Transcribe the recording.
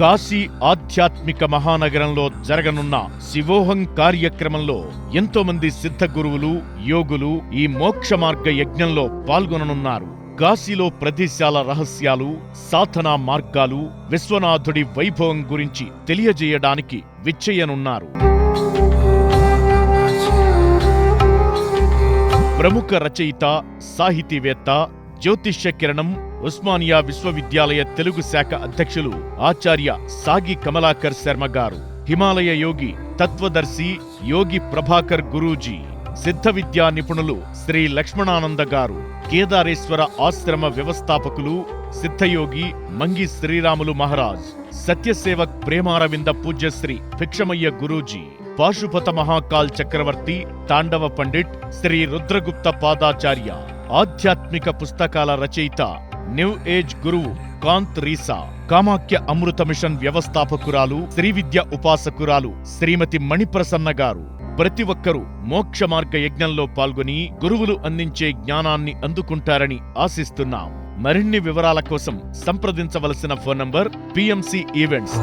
కాశీ ఆధ్యాత్మిక మహానగరంలో జరగనున్న శివోహం కార్యక్రమంలో ఎంతో మంది సిద్ధ గురువులు యోగులు ఈ మోక్ష మార్గ యజ్ఞంలో పాల్గొననున్నారు. కాశీలో ప్రదేశాల రహస్యాలు సాధనా మార్గాలు విశ్వనాథుడి వైభవం గురించి తెలియజేయడానికి విచ్చేయనున్నారు. ప్రముఖ రచయిత సాహితీవేత్త జ్యోతిష్య కిరణం ఉస్మానియా విశ్వవిద్యాలయ తెలుగు శాఖ అధ్యక్షులు ఆచార్య సాగి కమలాకర్ శర్మ గారు హిమాలయ యోగి తత్వదర్శి యోగి ప్రభాకర్ గురూజీ సిద్ధ విద్యా నిపుణులు శ్రీ లక్ష్మణానంద గారు కేదారేశ్వర ఆశ్రమ వ్యవస్థాపకులు సిద్ధయోగి మంగి శ్రీరాములు మహారాజ్ సత్యసేవక్ ప్రేమారవింద పూజ్యశ్రీ భిక్షమయ్య గురూజీ పాశుపత మహాకాల్ చక్రవర్తి తాండవ పండిట్ శ్రీ రుద్రగుప్త పాదాచార్య. ఆధ్యాత్మిక పుస్తకాల రచయిత న్యూ ఏజ్ గురువు కాంత్ రీసా కామాఖ్య అమృత మిషన్ వ్యవస్థాపకురాలు శ్రీ విద్య ఉపాసకురాలు శ్రీమతి మణిప్రసన్న గారు. ప్రతి ఒక్కరూ మోక్ష మార్గ యజ్ఞంలో పాల్గొని గురువులు అందించే జ్ఞానాన్ని అందుకుంటారని ఆశిస్తున్నాం. మరిన్ని వివరాల కోసం సంప్రదించవలసిన ఫోన్ నంబర్ పిఎంసి ఈవెంట్స్